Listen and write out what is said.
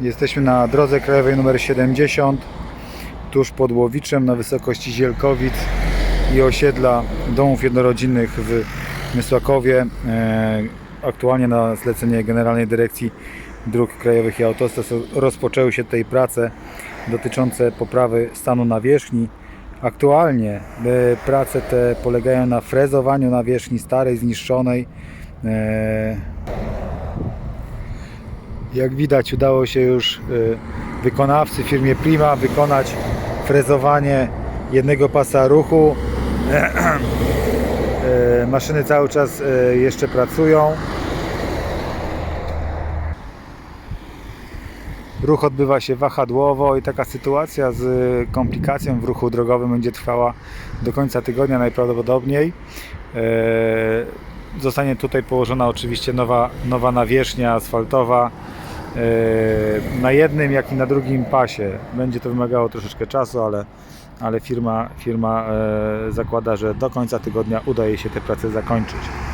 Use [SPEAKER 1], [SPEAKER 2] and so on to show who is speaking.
[SPEAKER 1] Jesteśmy na drodze krajowej nr 70 tuż pod Łowiczem na wysokości Zielkowic i osiedla domów jednorodzinnych w Mysłakowie e, aktualnie na zlecenie Generalnej Dyrekcji Dróg Krajowych i Autostrad. Rozpoczęły się tutaj prace dotyczące poprawy stanu nawierzchni. Aktualnie e, prace te polegają na frezowaniu nawierzchni starej, zniszczonej. E, jak widać udało się już y, wykonawcy firmie Prima wykonać frezowanie jednego pasa ruchu. E, Maszyny cały czas e, jeszcze pracują. Ruch odbywa się wahadłowo i taka sytuacja z komplikacją w ruchu drogowym będzie trwała do końca tygodnia najprawdopodobniej. E, Zostanie tutaj położona oczywiście nowa, nowa nawierzchnia asfaltowa e, na jednym jak i na drugim pasie. Będzie to wymagało troszeczkę czasu, ale, ale firma, firma e, zakłada, że do końca tygodnia uda jej się te prace zakończyć.